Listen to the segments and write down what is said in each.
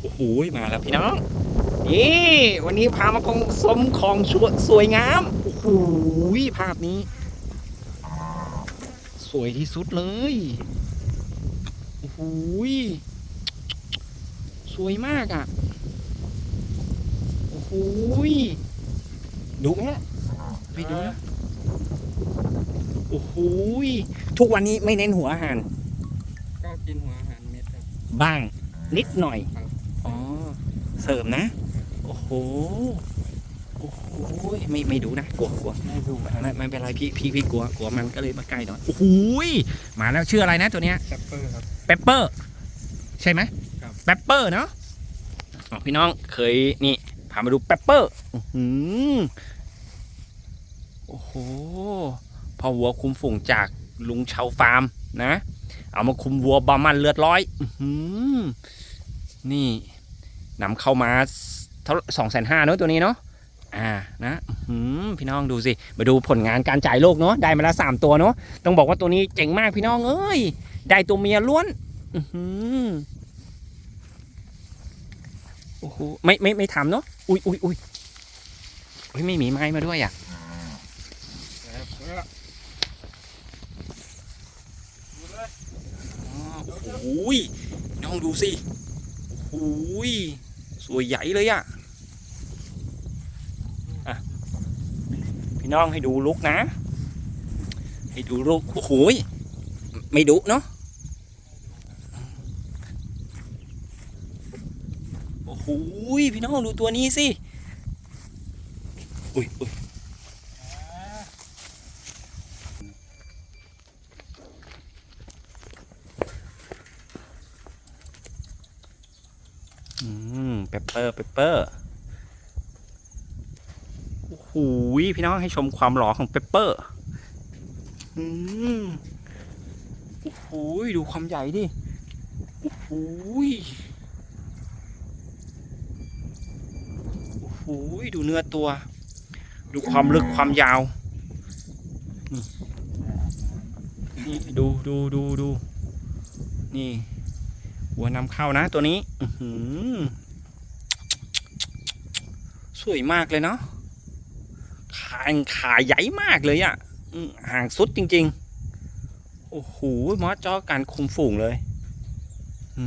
โอ้โหมาแล้วพี่น้อง นี่วันนี้พามาของสมของสวยสวยงาม โอ้โหภาพนี้ สวยที่สุดเลย โอ้โหสวยมากอะ โอ้โหดูไหมเนี่ยไปดูนะโอ้โหทุกวันนี้ไม่เน้นหัวอาหาร ก็กินหัวอาหารเม็ดครับ บ้างนิดหน่อยครับอ๋อ เสริมนะ โอ้โหโอ้โหไม่ไม่ดูนะกลัวกลัวไม่ดูครับไม่ไม่เป็นไรพี่พี่พี่กลัวกลัวมันก็เลยมาใกล้หน่อยโอ้โหมาแล้วชื่ออะไรนะตัวเนี้ยแซปเปอร์ครับเปปเปอร์ใช่ไหมครับเปปเปอร์เนาะอ๋อพี่น้องเคยนี่พามาดูเปปเปอร์อื้อหือโอ้โหพอวัวคุมฝูงจากลุงเชาฟาร์มนะ เอามาคุมวัวบามันเลือดร้อย อื้อหือนี่ นำเข้ามาเท่าสองแสนห้าเนาะตัวนี้เนาะอ่านะพี่น้องดูสิ มาดูผลงานการจ่ายโลกเนาะได้มาแล้วสามตัวเนาะต้องบอกว่าตัวนี้เจ๋งมากพี่น้องเอ้ยได้ตัวเมียล้วนอือหือโอ้โหไม่ไม่ไม่ทำเนาะอุ้ยอุ้ยอุ้ยเฮ้ยไม่มีไม้มาด้วยอะอ๋อโอ้โหยน้องดูสิโอ้ย สวยใหญ่เลยอะอะ พี่น้องให้ดูลูกนะ ให้ดูลูกโอ้โหยไม่ดุเนาะโอ้โหยพี่น้องดูตัวนี้สิ อุ้ยอุ้ยอืมเปเปอร์เปปเปอร์โอ้โหยพี่น้องให้ชมความหล่อของเปปเปอร์อืมโอ้โหยดูความใหญ่ดิโอ้โหโอ้โหยดูเนื้อตัว ดูความลึกความยาวนี่ดูดูดูดูนี่หัวนำเข้านะตัวนี้ อือหือส วยมากเลยเนาะขาขาใหญ่มากเลยอะ่ะอืมห่างสุดจริง ๆ โอ้โหมอสจอการคุมฝูงเลย อื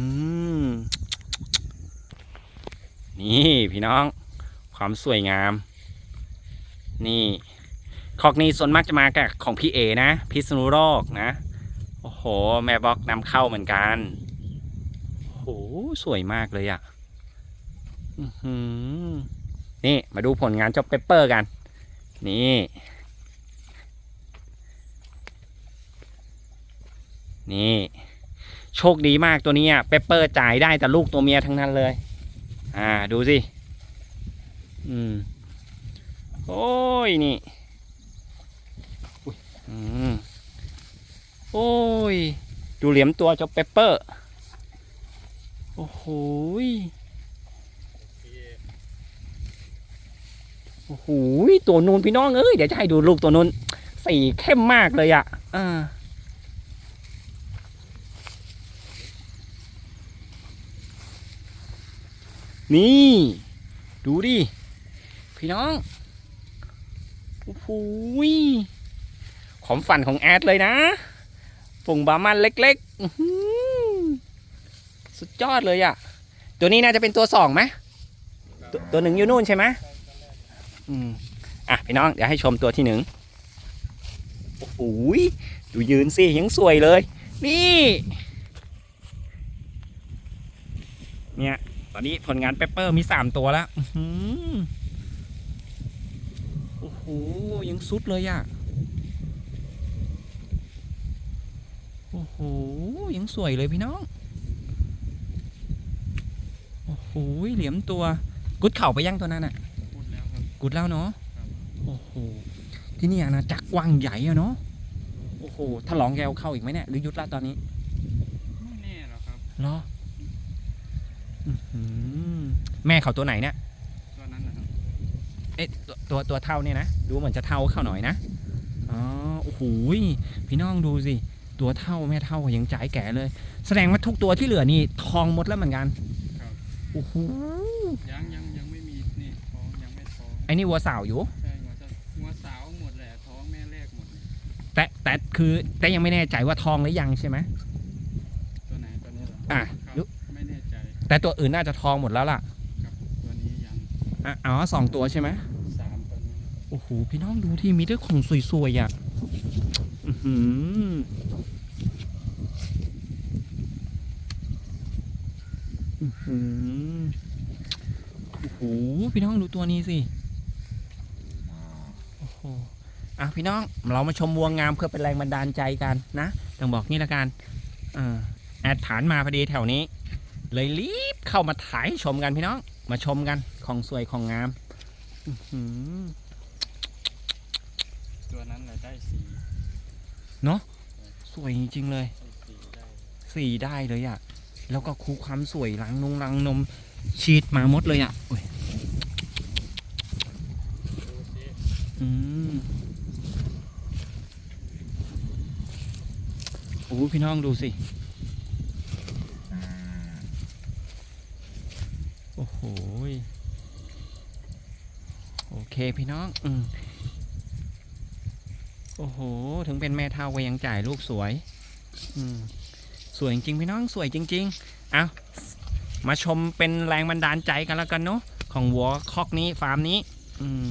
ม นี่พี่น้อง ความสวยงาม นี่คอกนี้ส่วนมากจะมากับของพี่เอนะ พิษณุโลกนะ โอ้โห แม่บล็อกนำเข้าเหมือนกันโอ้โห สวยมากเลยอะ่ะ อื้อหือ นี่มาดูผลงานเจ้าเปเปอร์กัน นี่ นี่ โชคดีมากตัวนี้เปเปอร์จ่ายได้แต่ลูกตัวเมียทั้งนั้นเลย อ่าดูสิ อืม โอ้ยนี่อืมโอ้ย ดูเหลี่ยมตัวเจ้าเปปเปอร์ โอ้โห โอ้โหยตัวนูนพี่น้องเอ้ยเดี๋ยวจะให้ดูลูกตัวนูนสีเข้มมากเลยอะอ่านี่ ดูดิ พี่น้องโอ้โหยของฝันของแอดเลยนะฝูงบามันเล็กๆอื้อหือสุดยอดเลยอะ่ะ ตัวนี้น่าจะเป็นตัวสองไหมตัวตัวหนึ่งอยู่นู่นใช่ไหม อืมอะพี่น้องเดี๋ยวให้ชมตัวที่หนึ่งโอ้โหยดูยืนสิยังสวยเลย นี่ เนี่ย ตอนนี้ผลงานเปปเปอร์มีสามตัวแล้วโอ้โหยังสุดเลยอะโอ้โหยังสวยเลยพี่น้อง โอ้โหเหลี่ยมตัวกุดเข่าไปยั่งตัวนั้นอะหมดแล้วครับ กุดแล้วเนาะครับโอ้โหที่นี่อาณาจักรกว้างใหญ่อะเนาะโอ้โหถ้าลองแกวเข้าอีกไหมเนี่ยหรือยุดละตอนนี้ไม่แน่หรอกครับเหรออื้อหือแม่เขาตัวไหนเนี่ยตัวนั้นนะครับเอ๊ะตัวตัวตัวเท่าเนี่ยนะดูเหมือนจะเท่าเข้าหน่อยนะอ๋อโอ้โหยพี่น้องดูสิตัวเท่าแม่เท่ายังจ่ายแก่เลย แสดงว่าทุกตัวที่เหลือนี่ทองหมดแล้วเหมือนกันครับโอ้โหยังยังยังไม่มีนี่ท้องยังไม่ท้ องไอ้นี่วัวสาวอยู่ ใช่หัวจะหัวสาวหมดแหละท้องแม่แรกหมดเลยแต่แต่คือแต่ยังไม่แน่ใจว่าทองหรือยังใช่ไหม ตัวไหนตัวนี้เหรออะครับดูไม่แน่ใจแต่ตัวอื่นน่าจะทองหมดแล้วล่ะครับตัวนี้ยังอะอ๋อสองตัวใช่ไหมสามตัวนี้โอ้โหพี่น้องดูที่มีแต่ของสวยๆอะอื้อหืออื้อหือโอ้โหพี่น้องดูตัวนี้สิ โอ้โห อะพี่น้องเรามาชมวัวงามเพื่อเป็นแรงบันดาลใจกันนะต้องบอกนี่ละกันเออแอดผ่านมาพอดีแถวนี้ เลยรีบเข้ามาถ่ายให้ชมกันพี่น้อง มาชมกันของสวยของงามอื้อหือตัวนั้นเลยได้สีสวยจริงๆเลยได้สีได้สีได้เลยอะ่ะ แล้วก็คูความสวยหลังนงหลังนมชีดมาหมดเลยอะ่ะโอ้ย ดูสิ อืมโอ้ พี่น้องดูสิ โอ้โห โอเคพี่น้อง อืมโอ้โห ถึงเป็นแม่เท่าก็ยังจ่ายลูกสวย อืม สวยจริงพี่น้อง สวยจริง ๆ เอามาชมเป็นแรงบันดาลใจกันแล้วกันเนาะ ของวัวคอกนี้ ฟาร์มนี้ อืม